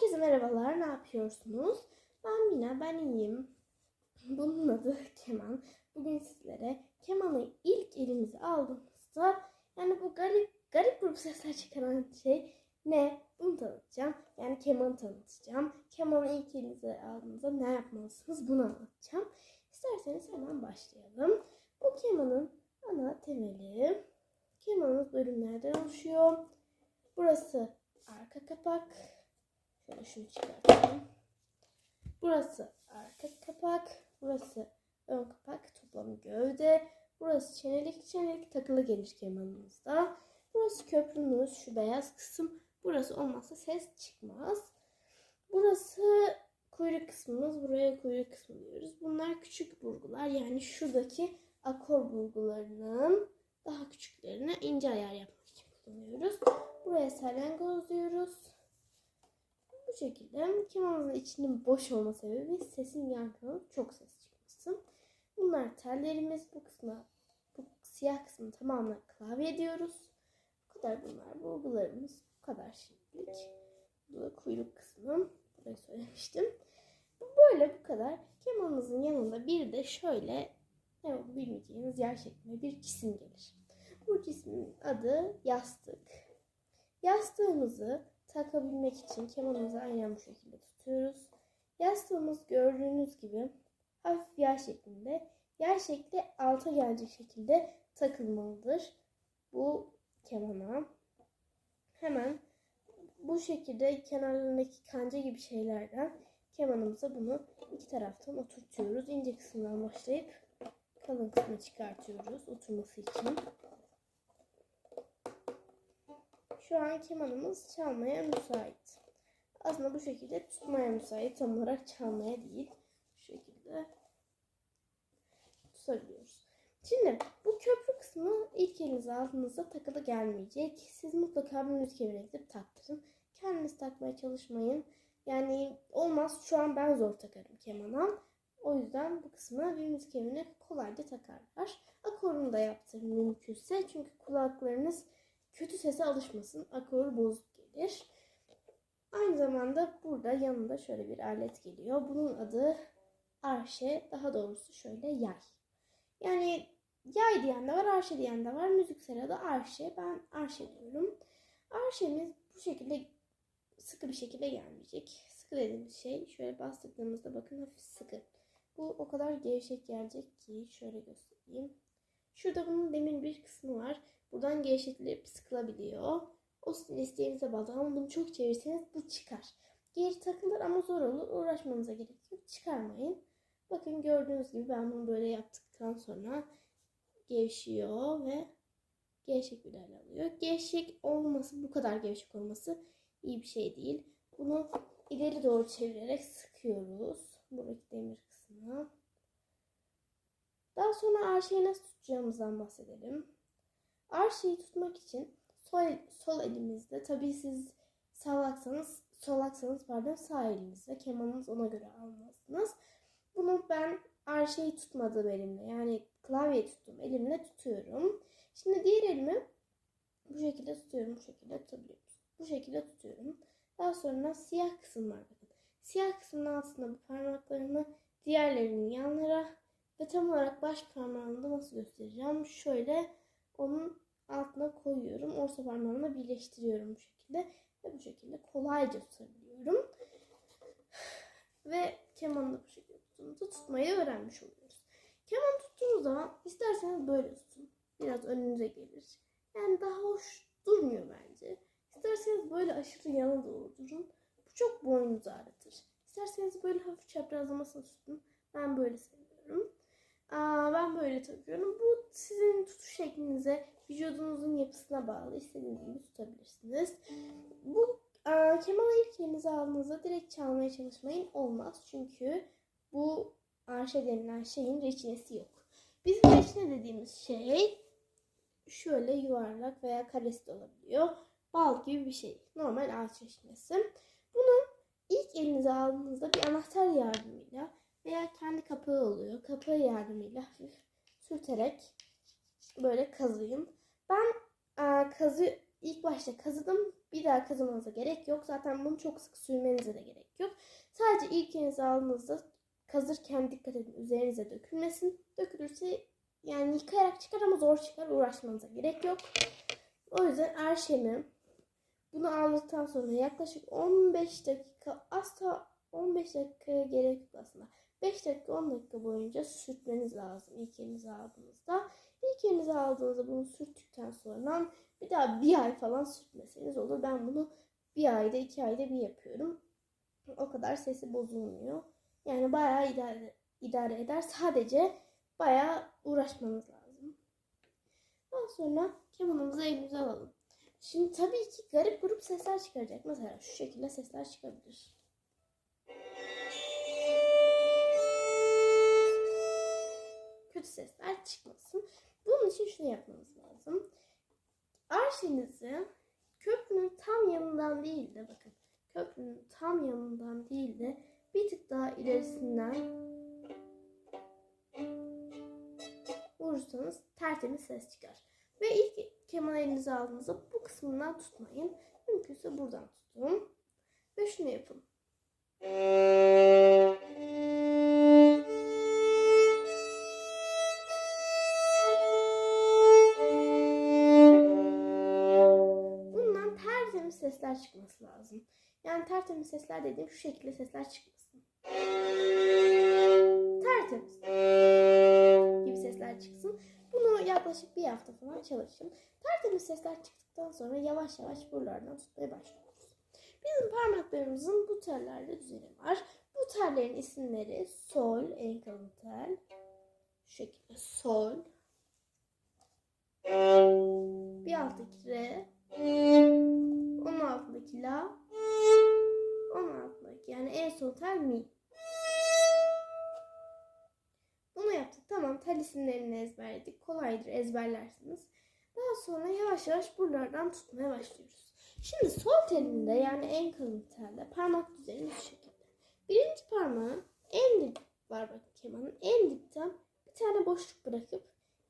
Herkese merhabalar, ne yapıyorsunuz? Ben Mina, ben iyiyim. Bunun adı keman. Bugün sizlere kemanı ilk elimize aldığımızda yani bu garip garip grup sesler çıkaran şey ne? Bunu tanıtacağım. Yani kemanı tanıtacağım. Kemanı ilk elinize aldığınızda ne yapmalısınız? Bunu anlatacağım. İsterseniz hemen başlayalım. Bu kemanın ana temeli. Kemanımız bölümlerden oluşuyor. Burası arka kapak. Şöyle şunu çıkartalım. Burası arka kapak. Burası ön kapak. Toplam gövde. Burası çenelik çenelik takılı gelir kemanımızda. Burası köprümüz. Şu beyaz kısım. Burası olmazsa ses çıkmaz. Burası kuyruk kısmımız. Buraya kuyruk kısmı diyoruz. Bunlar küçük burgular. Yani şuradaki akor burgularının daha küçüklerine ince ayar yapmak için kullanıyoruz. Buraya salyangoz diyoruz. Bu şekilde kemanımızın içinin boş olma sebebi sesin yankılanıp çok ses çıkması. Bunlar tellerimiz. Bu kısmı, bu siyah kısmı tamamen klavye diyoruz. Bu kadar bunlar. Bulgularımız bu kadar şimdilik. Bu da kuyruk kısmı. Burayı söylemiştim. Bu Böyle bu kadar. Kemanımızın yanında bir de şöyle ne olduğunu bilmeyeceğiniz yer şeklinde bir cisim gelir. Bu cismin adı yastık. Yastığımızı takabilmek için kemanımızı aynen bu şekilde tutuyoruz. Yastığımız gördüğünüz gibi hafif yer şeklinde. Yer şekli alta gelecek şekilde takılmalıdır. Bu kemana. Hemen bu şekilde kenarlarındaki kanca gibi şeylerden kemanımıza bunu iki taraftan oturtuyoruz. İnce kısımdan başlayıp kalın kısmı çıkartıyoruz oturması için. Şu an kemanımız çalmaya müsait. Aslında bu şekilde tutmaya müsait. Tam olarak çalmaya değil. Bu şekilde tutabiliyoruz. Şimdi bu köprü kısmı ilk elinize aldığınızda takılı gelmeyecek. Siz mutlaka bir müzik evine gidip taktırın. Kendiniz takmaya çalışmayın. Yani olmaz şu an ben zor takarım kemana. O yüzden bu kısmı bir müzik evine kolayca takarlar. Akorunu da yaptırın mümkünse. Çünkü kulaklarınız kötü sese alışmasın. Akor bozuk gelir. Aynı zamanda burada yanında şöyle bir alet geliyor. Bunun adı arşe. Daha doğrusu şöyle yay. Yani yay diyen de var, arşe diyen de var. Müziksel adı arşe. Ben arşe diyorum. Arşemiz bu şekilde sıkı bir şekilde gelmeyecek. Sıkı dediğimiz şey şöyle bastırdığımızda bakın hafif sıkı. Bu o kadar gevşek gelecek ki şöyle göstereyim. Şurada bunun demir bir kısmı var. Buradan gevşetilip sıkılabiliyor. O sizin isteğinize bağlı ama bunu çok çevirirseniz bu çıkar. Geri takılır ama zor olur. Uğraşmanıza gerek yok. Çıkarmayın. Bakın gördüğünüz gibi ben bunu böyle yaptıktan sonra gevşiyor ve gevşek bir hal alıyor. Gevşek olması, bu kadar gevşek olması iyi bir şey değil. Bunu ileri doğru çevirerek sıkıyoruz. Buradaki demir kısmına. Daha sonra arşeyi nasıl tutacağımızdan bahsedelim. Arşeyi tutmak için sol, sol elimizde tabii siz sağlaksanız solaksanız pardon sağ elinizde kemanınız ona göre almalısınız. Bunu ben arşeyi tutmadığım elimle yani klavyeyi tuttum elimle tutuyorum. Şimdi diğer elimi bu şekilde tutuyorum. Bu şekilde tutabiliyoruz. Bu şekilde tutuyorum. Daha sonra siyah kısım var bakın. Siyah kısmın altında bu parmaklarımı diğerlerinin yanlara ve tam olarak baş parmağımı da nasıl göstereceğim? Şöyle onun altına koyuyorum. Orta parmağımla birleştiriyorum bu şekilde. Ve bu şekilde kolayca tutabiliyorum. Ve kemanı da bu şekilde tuttuğumuzda tutmayı öğrenmiş oluyoruz. Keman tuttuğunuz zaman isterseniz böyle tutun. Biraz önünüze gelir. Yani daha hoş durmuyor bence. İsterseniz böyle aşırı yana doğru durun. Bu çok boynunuzu ağrıtır. İsterseniz böyle hafif çaprazlamasını tutun. Ben böyle seviyorum. Aa, ben böyle takıyorum. Bu sizin tutuş şeklinize, vücudunuzun yapısına bağlı. İstediğiniz gibi tutabilirsiniz. Bu aa, kemanı ilk elinize aldığınızda direkt çalmaya çalışmayın. Olmaz. Çünkü bu arşe denilen şeyin reçinesi yok. Bizim reçine dediğimiz şey şöyle yuvarlak veya karesi de olabiliyor. Bal gibi bir şey. Normal ağaç reçinesi. Bunu ilk elinize aldığınızda bir anahtar yardımıyla veya kendi kapağı oluyor. Kapağı yardımıyla hafif sürterek böyle kazıyın. Ben e, kazı ilk başta kazıdım. Bir daha kazımanıza gerek yok. Zaten bunu çok sık sürmenize de gerek yok. Sadece ilk elinize aldığınızda kazırken dikkat edin üzerinize dökülmesin. Dökülürse yani yıkayarak çıkar ama zor çıkar. Uğraşmanıza gerek yok. O yüzden Erşem'i bunu aldıktan sonra yaklaşık 15 dakika asla 15 dakikaya gerek yok aslında. 5 dakika 10 dakika boyunca sürtmeniz lazım ilk elinize aldığınızda. İlk elinize aldığınızda bunu sürttükten sonra bir daha bir ay falan sürtmeseniz olur. Ben bunu bir ayda iki ayda bir yapıyorum. O kadar sesi bozulmuyor. Yani bayağı idare, idare eder. Sadece bayağı uğraşmanız lazım. Daha sonra kemanımızı elimize alalım. Şimdi tabii ki garip grup sesler çıkaracak. Mesela şu şekilde sesler çıkabilir. Kötü sesler çıkmasın. Bunun için şunu yapmanız lazım. Arşenizi köprünün tam yanından değil de bakın köprünün tam yanından değil de bir tık daha ilerisinden vurursanız tertemiz ses çıkar. Ve ilk keman elinize aldığınızda bu kısmından tutmayın. Mümkünse buradan tutun. Ve şunu yapın. Sesler çıkması lazım. Yani tertemiz sesler dediğim şu şekilde sesler çıkmasın. Tertemiz gibi sesler çıksın. Bunu yaklaşık bir hafta falan çalışın. Tertemiz sesler çıktıktan sonra yavaş yavaş buralardan tutmaya başlıyoruz. Bizim parmaklarımızın bu tellerde düzeni var. Bu tellerin isimleri sol, en kalın tel. Şu şekilde sol. Bir alttaki altındaki la. Onun altındaki yani en son tel mi. Bunu yaptık. Tamam tel isimlerini ezberledik. Kolaydır ezberlersiniz. Daha sonra yavaş yavaş buralardan tutmaya başlıyoruz. Şimdi sol telinde yani en kalın telde parmak düzeni şu şekilde. Birinci parmağın en dip var bakın kemanın en dipten bir tane boşluk bırakıp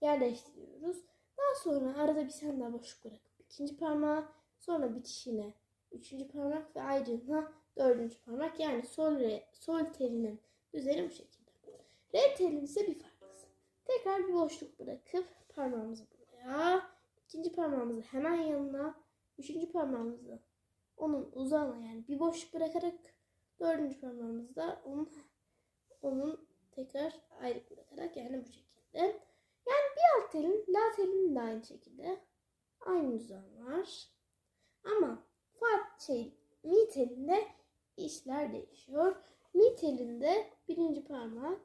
yerleştiriyoruz. Daha sonra arada bir tane daha boşluk bırakıp ikinci parmağı sonra bitişine üçüncü parmak ve ayrılığına dördüncü parmak yani sol, re, sol telinin düzeni bu şekilde. Re telin ise bir farklısı. Tekrar bir boşluk bırakıp parmağımızı buraya, ikinci parmağımızı hemen yanına, üçüncü parmağımızı onun uzağına yani bir boşluk bırakarak dördüncü parmağımızı da onun onun tekrar ayrı bırakarak yani bu şekilde. Yani bir alt telin, la telin de aynı şekilde aynı düzen var. Ama farklı şey mi telinde işler değişiyor. Mi telinde birinci parmak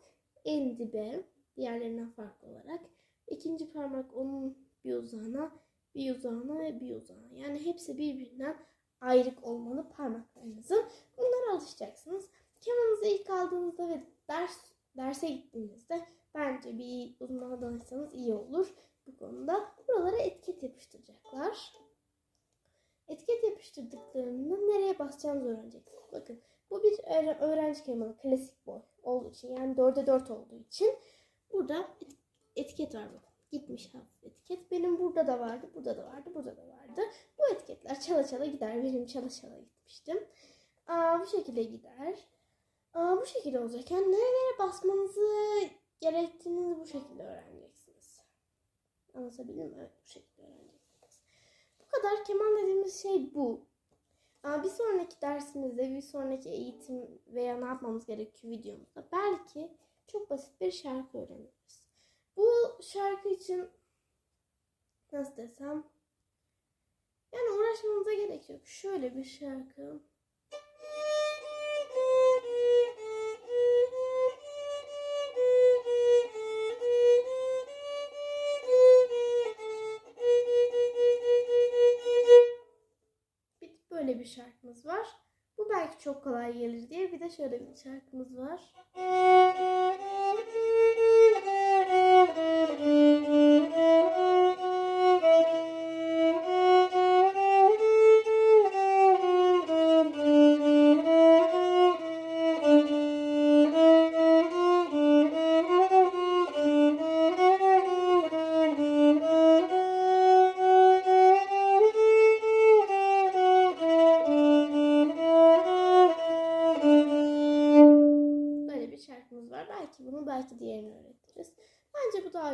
en dibe diğerlerinden farklı olarak. ikinci parmak onun bir uzağına, bir uzağına ve bir uzağına. Yani hepsi birbirinden ayrık olmalı parmaklarınızın. Bunlara alışacaksınız. Kemanınızı ilk aldığınızda ve ders derse gittiğinizde bence bir uzmana danışsanız iyi olur bu konuda. Buralara etiket yapıştıracaklar. Etiket yapıştırdıklarında nereye basacağınızı öğreneceksiniz. Bakın bu bir öğrenci kemanı klasik boy olduğu için yani 4'e 4 olduğu için burada etiket var bakın. Gitmiş hafif etiket. Benim burada da vardı, burada da vardı, burada da vardı. Bu etiketler çala çala gider. Benim çala çala gitmiştim. Aa, bu şekilde gider. Aa, bu şekilde olacak. Yani nerelere basmanızı gerektiğini bu şekilde öğreneceksiniz. Anlatabildim mi? Evet bu şekilde öğreneceksiniz. Kadar keman dediğimiz şey bu. Aa, bir sonraki dersimizde, bir sonraki eğitim veya ne yapmamız gerekiyor videomuzda belki çok basit bir şarkı öğreniriz. Bu şarkı için nasıl desem yani uğraşmanıza gerek yok. Şöyle bir şarkı. Şarkımız var. Bu belki çok kolay gelir diye bir de şöyle bir şarkımız var.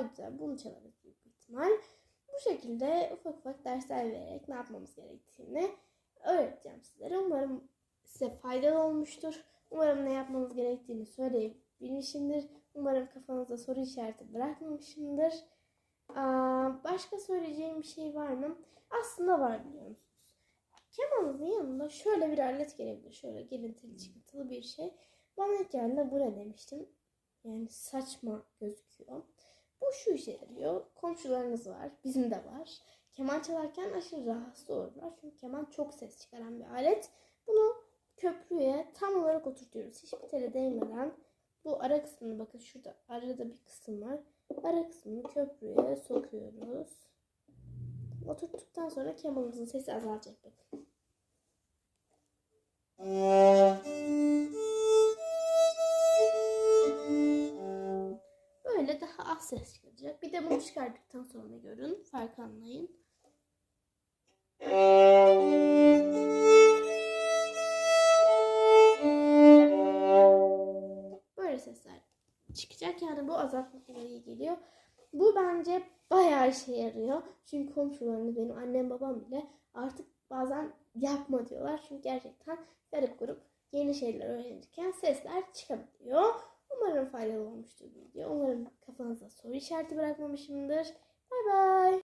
Güzel. Bunu çalarız büyük ihtimal. Bu şekilde ufak ufak dersler vererek ne yapmamız gerektiğini öğreteceğim sizlere. Umarım size faydalı olmuştur. Umarım ne yapmanız gerektiğini söyleyebilmişimdir. Umarım kafanızda soru işareti bırakmamışımdır. Aa, başka söyleyeceğim bir şey var mı? Aslında var biliyor musunuz? Kemanınızın yanında şöyle bir alet gelebilir. Şöyle girintili çıkıntılı bir şey. Bana ilk geldiğinde bu ne demiştim. Yani saçma gözüküyor. Bu şu işe yarıyor. Komşularınız var. Bizim de var. Keman çalarken aşırı rahatsız olurlar. Çünkü keman çok ses çıkaran bir alet. Bunu köprüye tam olarak oturtuyoruz. Hiçbir tele değmeden bu ara kısmını bakın şurada arada bir kısım var. Ara kısmını köprüye sokuyoruz. Oturttuktan sonra kemanımızın sesi azalacak bakın. Böyle daha az ses çıkacak. Bir de bunu çıkardıktan sonra görün. Farkı anlayın. Böyle sesler çıkacak. Yani bu azaltma kadar iyi geliyor. Bu bence bayağı işe yarıyor. Çünkü komşularımız benim annem babam bile artık bazen yapma diyorlar. Çünkü gerçekten garip grup yeni şeyler öğrenirken sesler çıkabiliyor. Umarım faydalı olmuştur video. Umarım kafanızda soru işareti bırakmamışımdır. Bay bay.